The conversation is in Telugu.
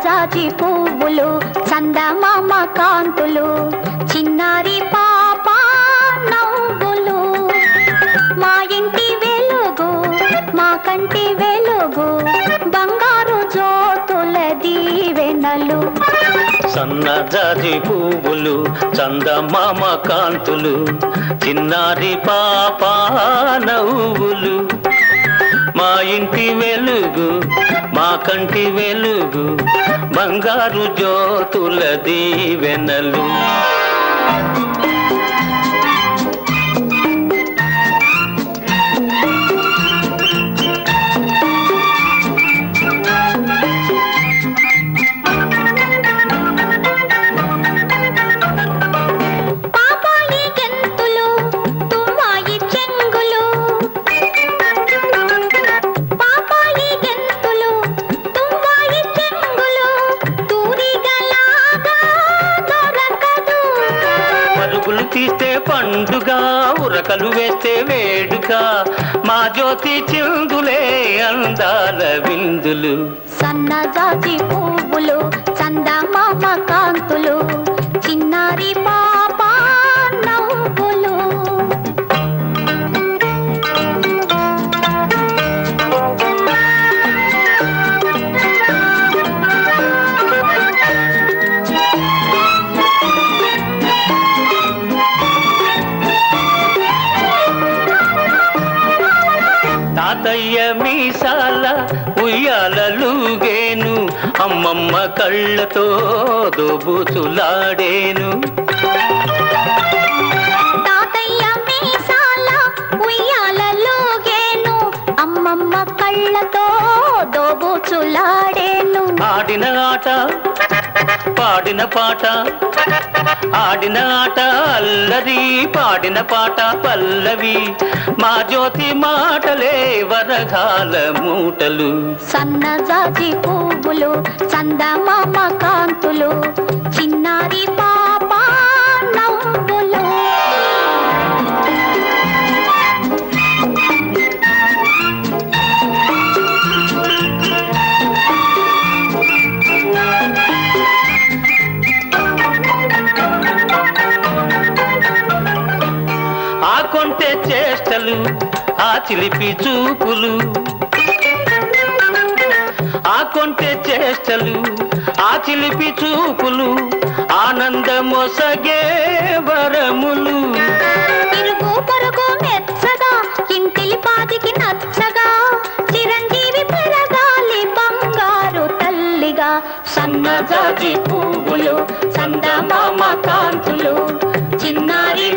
పువ్వులు చందమామ కాంతులు చిన్నారి పాప నవ్వులు. మా ఇంటి వెలుగు మా కంటి వెలుగు బంగారు జ్యోతుల దీవెనలు. సన్నజాజి పువ్వులు చందమామ కాంతులు చిన్నారి పాప నవ్వులు. మా ఇంటి వెలుగు మా కంటి వెలుగు బంగారు జ్యోతుల దీవెనలు. తీస్తే ఉరకలు వేస్తే వేడుక మా జ్యోతి చిందులే అందాల విందులు. సన్నజాతి పువ్వులు తాతయ్య మీసాల ఉయ్యాలలుగేను అమ్మమ్మ కళ్ళతో దోబుతులాడేను ఆడిన ఆట పాడిన పాట. ఆడిన ఆట అల్లరి పాడిన పాట పల్లవి. మా జ్యోతి మాటలే వరగాల మూటలు. సన్నజాజి పువ్వులు చందమామ కాంతులు చిన్నారి పా చేష్టలు ఆ చిలిపి చూపులు ఆ కొంటె చేష్టలు ఆ చిలిపి చూపులు ఆనందమొసగే వరములు. సన్నజాజి పువ్వులు చందమామ కాంతులు చిన్నారి